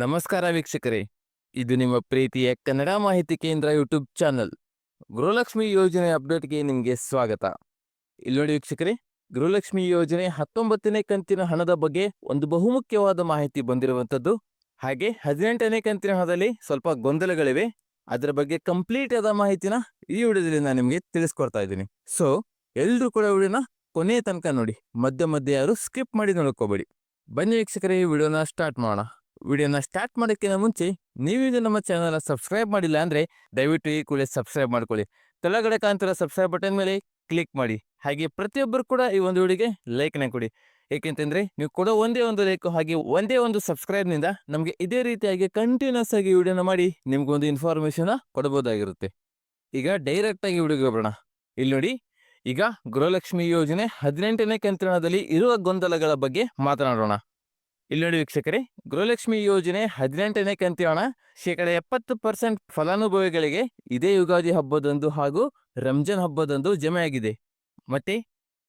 ನಮಸ್ಕಾರ ವೀಕ್ಷಕರೇ. ಇದು ನಿಮ್ಮ ಪ್ರೀತಿಯ ಕನ್ನಡ ಮಾಹಿತಿ ಕೇಂದ್ರ ಯೂಟ್ಯೂಬ್ ಚಾನಲ್. ಗೃಹಲಕ್ಷ್ಮಿ ಯೋಜನೆ ಅಪ್ಡೇಟ್ಗೆ ನಿಮಗೆ ಸ್ವಾಗತ. ಇಲ್ಲಿ ನೋಡಿ ವೀಕ್ಷಕರೇ, ಗೃಹಲಕ್ಷ್ಮಿ ಯೋಜನೆ ಹತ್ತೊಂಬತ್ತನೇ ಕಂತಿನ ಹಣದ ಬಗ್ಗೆ ಒಂದು ಬಹುಮುಖ್ಯವಾದ ಮಾಹಿತಿ ಬಂದಿರುವಂಥದ್ದು. ಹಾಗೆ ಹದಿನೆಂಟನೇ ಕಂತಿನ ಹಣದಲ್ಲಿ ಸ್ವಲ್ಪ ಗೊಂದಲಗಳಿವೆ. ಅದರ ಬಗ್ಗೆ ಕಂಪ್ಲೀಟ್ ಆದ ಮಾಹಿತಿನ ಈ ವಿಡಿಯೋದಲ್ಲಿ ನಾನು ನಿಮಗೆ ತಿಳಿಸ್ಕೊಡ್ತಾ ಇದ್ದೀನಿ. ಸೊ ಎಲ್ಲರೂ ಕೂಡ ವಿಡಿಯೋನ ಕೊನೆಯ ತನಕ ನೋಡಿ. ಮಧ್ಯ ಮಧ್ಯೆ ಯಾರು ಸ್ಕಿಪ್ ಮಾಡಿ ನೋಡ್ಕೋಬೇಡಿ. ಬನ್ನಿ ವೀಕ್ಷಕರೇ, ಈ ವಿಡಿಯೋನ ಸ್ಟಾರ್ಟ್ ಮಾಡೋಣ. ವಿಡಿಯೋನ ಸ್ಟಾರ್ಟ್ ಮಾಡೋಕ್ಕಿಂತ ಮುಂಚೆ ನೀವೀಗ ನಮ್ಮ ಚಾನಲ್ನ ಸಬ್ಸ್ಕ್ರೈಬ್ ಮಾಡಿಲ್ಲ ಅಂದರೆ ದಯವಿಟ್ಟು ಈ ಕೂಡಲೇ ಸಬ್ಸ್ಕ್ರೈಬ್ ಮಾಡ್ಕೊಳ್ಳಿ. ಕೆಳಗಡೆ ಕಾಣ್ತಿರೋ ಸಬ್ಸ್ಕ್ರೈಬ್ ಬಟನ್ ಮೇಲೆ ಕ್ಲಿಕ್ ಮಾಡಿ. ಹಾಗೆ ಪ್ರತಿಯೊಬ್ಬರು ಕೂಡ ಈ ಒಂದು ವಿಡಿಯೋಗೆ ಲೈಕ್ನ ಕೊಡಿ. ಏಕೆಂತಂದರೆ ನೀವು ಕೊಡೋ ಒಂದೇ ಒಂದು ಲೈಕ್ ಹಾಗೆ ಒಂದೇ ಒಂದು ಸಬ್ಸ್ಕ್ರೈಬ್ನಿಂದ ನಮಗೆ ಇದೇ ರೀತಿಯಾಗಿ ಕಂಟಿನ್ಯೂಸ್ ಆಗಿ ವಿಡಿಯೋನ ಮಾಡಿ ನಿಮಗೊಂದು ಇನ್ಫಾರ್ಮೇಷನ್ನ ಕೊಡಬಹುದಾಗಿರುತ್ತೆ. ಈಗ ಡೈರೆಕ್ಟಾಗಿ ವಿಡಿಯೋಗೆ ಬರೋಣ. ಇಲ್ಲಿ ನೋಡಿ, ಈಗ ಗೃಹಲಕ್ಷ್ಮಿ ಯೋಜನೆ ಹದಿನೆಂಟನೇ ಕಂತಿನದಲ್ಲಿ ಇರುವ ಗೊಂದಲಗಳ ಬಗ್ಗೆ ಮಾತನಾಡೋಣ. ಇಲ್ಲಿ ನೋಡಿ ವೀಕ್ಷಕರೇ, ಗೃಹಲಕ್ಷ್ಮಿ ಯೋಜನೆ ಹದಿನೆಂಟನೇ ಕಂತಿಯೋಣ ಶೇಕಡ ಎಪ್ಪತ್ತು ಪರ್ಸೆಂಟ್ ಫಲಾನುಭವಿಗಳಿಗೆ ಇದೇ ಯುಗಾದಿ ಹಬ್ಬದಂದು ಹಾಗೂ ರಂಜಾನ್ ಹಬ್ಬದಂದು ಜಮೆಯಾಗಿದೆ ಮತ್ತೆ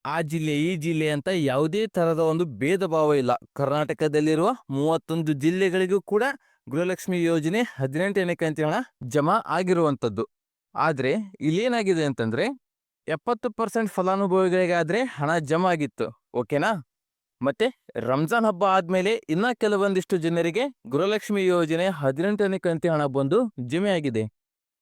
ಆ ಜಿಲ್ಲೆ, ಈ ಜಿಲ್ಲೆ ಅಂತ ಯಾವುದೇ ತರಹದ ಒಂದು ಭೇದ ಭಾವ ಇಲ್ಲ. ಕರ್ನಾಟಕದಲ್ಲಿರುವ ಮೂವತ್ತೊಂದು ಜಿಲ್ಲೆಗಳಿಗೂ ಕೂಡ ಗೃಹಲಕ್ಷ್ಮಿ ಯೋಜನೆ ಹದಿನೆಂಟನೇ ಕಂತಿನ ಹಣ ಜಮಾ ಆಗಿರುವಂಥದ್ದು. ಆದರೆ ಇಲ್ಲೇನಾಗಿದೆ ಅಂತಂದ್ರೆ, ಎಪ್ಪತ್ತು ಪರ್ಸೆಂಟ್ ಫಲಾನುಭವಿಗಳಿಗಾದ್ರೆ ಹಣ ಜಮಾ ಆಗಿತ್ತು. ಓಕೆನಾ? ಮತ್ತೆ ರಂಜಾನ್ ಹಬ್ಬ ಆದ್ಮೇಲೆ ಇನ್ನ ಕೆಲವೊಂದಿಷ್ಟು ಜನರಿಗೆ ಗೃಹಲಕ್ಷ್ಮಿ ಯೋಜನೆ ಹದಿನೆಂಟನೇ ಕಂತಿ ಹಣ ಬಂದು ಜಮೆ ಆಗಿದೆ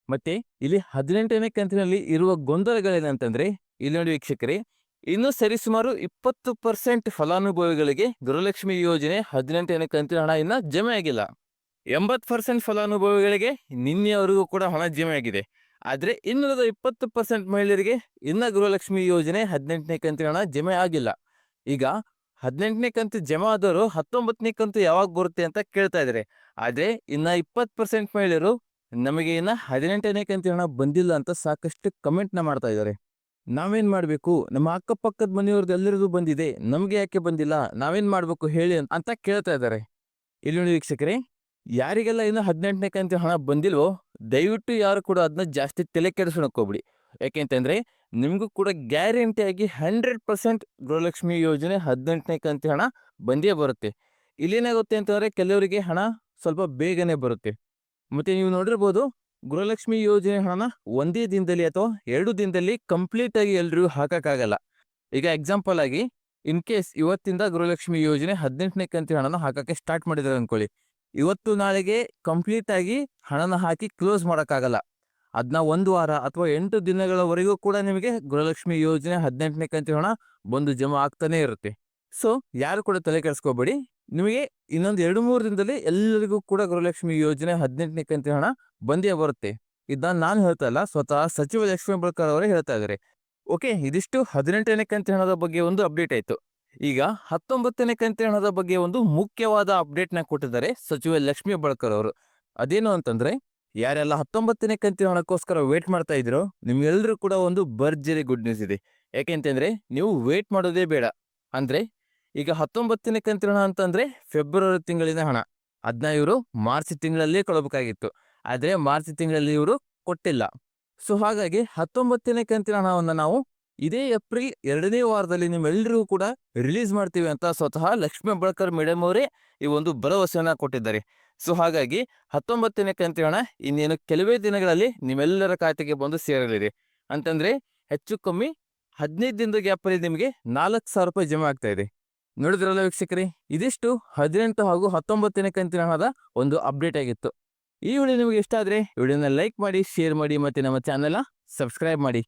ಮತ್ತೆ ಇಲ್ಲಿ ಹದಿನೆಂಟನೇ ಕಂತಿನಲ್ಲಿ ಇರುವ ಗೊಂದಲಗಳೇನಂತಂದ್ರೆ ಇಲ್ಲಿ ನೋಡಿ ವೀಕ್ಷಕರೇ, ಇನ್ನು ಸರಿಸುಮಾರು ಇಪ್ಪತ್ತು ಪರ್ಸೆಂಟ್ ಫಲಾನುಭವಿಗಳಿಗೆ ಗೃಹಲಕ್ಷ್ಮಿ ಯೋಜನೆ ಹದಿನೆಂಟನೇ ಕಂತಿನ ಹಣ ಇನ್ನ ಜಮೆ ಆಗಿಲ್ಲ ಎಂಬತ್ತು ಪರ್ಸೆಂಟ್ ಫಲಾನುಭವಿಗಳಿಗೆ ನಿನ್ನೆವರೆಗೂ ಕೂಡ ಹಣ ಜಮೆ ಆಗಿದೆ ಆದ್ರೆ ಇನ್ನುಳಿದ ಇಪ್ಪತ್ತು ಪರ್ಸೆಂಟ್ ಮಹಿಳೆಯರಿಗೆ ಇನ್ನ ಗೃಹಲಕ್ಷ್ಮಿ ಯೋಜನೆ ಹದಿನೆಂಟನೇ ಕಂತಿನ ಹಣ ಜಮೆ ಆಗಿಲ್ಲ ಈಗ ಹದಿನೆಂಟನೇ ಕಂತು ಜಮಾ ಆದವರು ಹತ್ತೊಂಬತ್ತನೇ ಕಂತು ಯಾವಾಗ ಬರುತ್ತೆ ಅಂತ ಕೇಳ್ತಾ ಇದ್ದಾರೆ ಆದರೆ ಇನ್ನ ಇಪ್ಪತ್ತು ಪರ್ಸೆಂಟ್ ಮಹಿಳೆಯರು ನಮಗೆ ಇನ್ನು ಹದಿನೆಂಟನೇ ಕಂತು ಹಣ ಬಂದಿಲ್ಲ ಅಂತ ಸಾಕಷ್ಟು ಕಮೆಂಟ್ನ ಮಾಡ್ತಾ ಇದ್ದಾರೆ ನಾವೇನ್ ಮಾಡಬೇಕು? ನಮ್ಮ ಅಕ್ಕಪಕ್ಕದ ಮನೆಯವ್ರದ್ದು ಎಲ್ಲರಿಗೂ ಬಂದಿದೆ. ನಮಗೆ ಯಾಕೆ ಬಂದಿಲ್ಲ? ನಾವೇನ್ ಮಾಡಬೇಕು ಹೇಳಿ ಅಂತ ಕೇಳ್ತಾ ಇದ್ದಾರೆ ಇಲ್ಲಿ ನೋಡಿ ವೀಕ್ಷಕರೇ, ಯಾರಿಗೆಲ್ಲ ಇನ್ನು ಹದಿನೆಂಟನೇ ಕಂತು ಹಣ ಬಂದಿಲ್ವೋ, ದಯವಿಟ್ಟು ಯಾರು ಕೂಡ ಅದನ್ನ ಜಾಸ್ತಿ ತಲೆ ಕೆಡಿಸೋಣಕ್ಕೆ ಹೋಗ್ಬಿಡಿ. ಯಾಕೆಂತಂದ್ರೆ ನಿಮಗೂ ಕೂಡ ಗ್ಯಾರಂಟಿಯಾಗಿ ಹಂಡ್ರೆಡ್ ಪರ್ಸೆಂಟ್ ಗೃಹಲಕ್ಷ್ಮಿ ಯೋಜನೆ ಹದಿನೆಂಟನೇ ಕಂತಿ ಹಣ ಬಂದೇ ಬರುತ್ತೆ. ಇಲ್ಲೇನಾಗುತ್ತೆ ಅಂತಂದ್ರೆ ಕೆಲವರಿಗೆ ಹಣ ಸ್ವಲ್ಪ ಬೇಗನೆ ಬರುತ್ತೆ. ಮತ್ತೆ ನೀವು ನೋಡಿರ್ಬೋದು ಗೃಹಲಕ್ಷ್ಮಿ ಯೋಜನೆ ಹಣನ ಒಂದೇ ದಿನದಲ್ಲಿ ಅಥವಾ ಎರಡು ದಿನದಲ್ಲಿ ಕಂಪ್ಲೀಟಾಗಿ ಎಲ್ರಿಗೂ ಹಾಕಕ್ಕಾಗಲ್ಲ. ಈಗ ಎಕ್ಸಾಂಪಲ್ ಆಗಿ ಇನ್ ಕೇಸ್ ಇವತ್ತಿಂದ ಗೃಹಲಕ್ಷ್ಮಿ ಯೋಜನೆ ಹದಿನೆಂಟನೇ ಕಂತಿ ಹಣನ ಹಾಕಕ್ಕೆ ಸ್ಟಾರ್ಟ್ ಮಾಡಿದ್ದಾರೆ ಅಂದ್ಕೊಳ್ಳಿ ಇವತ್ತು ನಾಳೆಗೆ ಕಂಪ್ಲೀಟ್ ಆಗಿ ಹಣನ ಹಾಕಿ ಕ್ಲೋಸ್ ಮಾಡೋಕ್ಕಾಗಲ್ಲ. ಅದನ್ನ ಒಂದು ವಾರ ಅಥವಾ ಎಂಟು ದಿನಗಳವರೆಗೂ ಕೂಡ ನಿಮಗೆ ಗೃಹಲಕ್ಷ್ಮಿ ಯೋಜನೆ ಹದಿನೆಂಟನೇ ಕಂತಿನ ಹಣ ಬಂದು ಜಮಾ ಆಗ್ತಾನೆ ಇರುತ್ತೆ. ಸೊ ಯಾರು ಕೂಡ ತಲೆ ಕೆಡಿಸ್ಕೋಬೇಡಿ. ನಿಮಗೆ ಇನ್ನೊಂದು ಎರಡು ಮೂರು ದಿನದಲ್ಲಿ ಎಲ್ಲರಿಗೂ ಕೂಡ ಗೃಹಲಕ್ಷ್ಮಿ ಯೋಜನೆ ಹದಿನೆಂಟನೇ ಕಂತಿನ ಹಣ ಬಂದೇ ಬರುತ್ತೆ. ಇದನ್ನ ನಾನು ಹೇಳ್ತಾ ಇಲ್ಲ, ಸ್ವತಃ ಸಚಿವ ಲಕ್ಷ್ಮೀ ಬಳ್ಕರ್ ಅವರೇ ಹೇಳ್ತಾ ಇದ್ದಾರೆ ಓಕೆ, ಇದಿಷ್ಟು ಹದಿನೆಂಟನೇ ಕಂತಿನ ಹಣದ ಬಗ್ಗೆ ಒಂದು ಅಪ್ಡೇಟ್ ಆಯ್ತು. ಈಗ ಹತ್ತೊಂಬತ್ತನೇ ಕಂತಿನ ಹಣದ ಬಗ್ಗೆ ಒಂದು ಮುಖ್ಯವಾದ ಅಪ್ಡೇಟ್ನ ಕೊಟ್ಟಿದ್ದಾರೆ ಸಚಿವ ಲಕ್ಷ್ಮೀ ಬಳ್ಕರ್ ಅವರು. ಅದೇನು ಅಂತಂದ್ರೆ ಯಾರೆಲ್ಲ ಹತ್ತೊಂಬತ್ತನೇ ಕಂತಿನ ಹಣಕ್ಕೋಸ್ಕರ ವೇಟ್ ಮಾಡ್ತಾ ಇದ್ರೋ ನಿಮ್ಗೆಲ್ಲರೂ ಕೂಡ ಒಂದು ಭರ್ಜರಿ ಗುಡ್ ನ್ಯೂಸ್ ಇದೆ. ಯಾಕೆಂತಂದ್ರೆ ನೀವು ವೇಟ್ ಮಾಡೋದೇ ಬೇಡ. ಅಂದ್ರೆ, ಈಗ ಹತ್ತೊಂಬತ್ತನೇ ಕಂತಿನ ಹಣ ಅಂತಂದ್ರೆ ಫೆಬ್ರವರಿ ತಿಂಗಳಿನ ಹಣ. ಅದನ್ನ ಇವರು ಮಾರ್ಚ್ ತಿಂಗಳಲ್ಲೇ ಕೊಡಬೇಕಾಗಿತ್ತು ಆದ್ರೆ ಮಾರ್ಚ್ ತಿಂಗಳಲ್ಲಿ ಇವರು ಕೊಟ್ಟಿಲ್ಲ. ಸೊ ಹಾಗಾಗಿ ಹತ್ತೊಂಬತ್ತನೇ ಕಂತಿನ ಹಣವನ್ನು ನಾವು ಇದೇ ಏಪ್ರಿಲ್ ಎರಡನೇ ವಾರದಲ್ಲಿ ನಿಮ್ಮೆಲ್ಲರಿಗೂ ಕೂಡ ರಿಲೀಸ್ ಮಾಡ್ತೀವಿ ಅಂತ ಸ್ವತಃ ಲಕ್ಷ್ಮೀ ಬಳ್ಕರ್ ಮೇಡಮ್ ಅವರೇ ಈ ಒಂದು ಭರವಸೆಯನ್ನ ಕೊಟ್ಟಿದ್ದಾರೆ. ಸೊ ಹಾಗಾಗಿ ಹತ್ತೊಂಬತ್ತನೇ ಕಂತಿನ ಹಣ ಇನ್ನೇನು ಕೆಲವೇ ದಿನಗಳಲ್ಲಿ ನಿಮ್ಮೆಲ್ಲರ ಖಾತೆಗೆ ಬಂದು ಸೇರಲಿದೆ ಅಂತಂದ್ರೆ ಹೆಚ್ಚು ಕಮ್ಮಿ ಹದಿನೈದು ದಿನದ ಗ್ಯಾಪಲ್ಲಿ ನಿಮಗೆ ನಾಲ್ಕು ಸಾವಿರ ರೂಪಾಯಿ ಜಮಾ ಆಗ್ತಾ ಇದೆ. ನೋಡಿದ್ರಲ್ಲ ವೀಕ್ಷಕರೇ, ಇದಿಷ್ಟು ಹದಿನೆಂಟು ಹಾಗೂ ಹತ್ತೊಂಬತ್ತನೇ ಕಂತಿನ ಒಂದು ಅಪ್ಡೇಟ್ ಆಗಿತ್ತು. ಈ ವಿಡಿಯೋ ನಿಮಗೆ ಇಷ್ಟ ಆದರೆ ವಿಡಿಯೋನ ಲೈಕ್ ಮಾಡಿ, ಶೇರ್ ಮಾಡಿ ಮತ್ತೆ ನಮ್ಮ ಚಾನೆಲ್ನ ಸಬ್ಸ್ಕ್ರೈಬ್ ಮಾಡಿ.